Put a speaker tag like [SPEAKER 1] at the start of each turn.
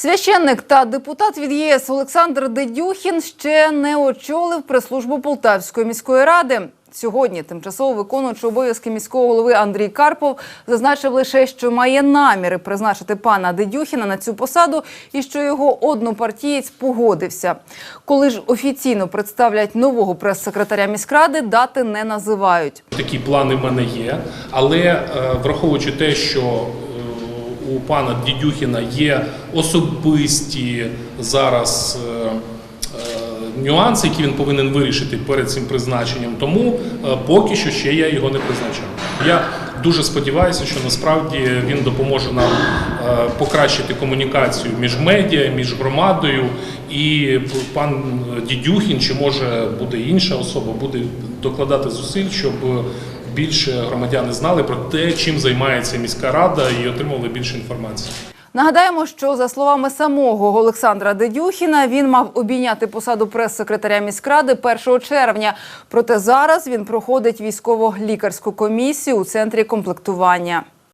[SPEAKER 1] Священник та депутат від ЄС Олександр Дедюхін ще не очолив прес-службу Полтавської міської ради. Сьогодні тимчасово виконуючий обов'язки міського голови Андрій Карпов зазначив лише, що має наміри призначити пана Дедюхіна на цю посаду і що його однопартієць погодився. Коли ж офіційно представлять нового прес-секретаря міськради, дати не називають.
[SPEAKER 2] Такі плани в мене є, але е, враховуючи те, що у пана Дідюхіна є особисті зараз е, е, нюанси, які він повинен вирішити перед цим призначенням, тому е, поки що ще я його не призначав. Я дуже сподіваюся, що насправді він допоможе нам покращити комунікацію між медіа, між громадою, і пан Дідюхін, чи може буде інша особа, буде докладати зусиль, щоб більше громадяни знали про те, чим займається міська рада, і отримували більше інформації.
[SPEAKER 1] Нагадаємо, що за словами самого Олександра Дедюхіна, він мав обійняти посаду прес-секретаря міськради 1 червня. Проте зараз він проходить військово-лікарську комісію у центрі комплектування.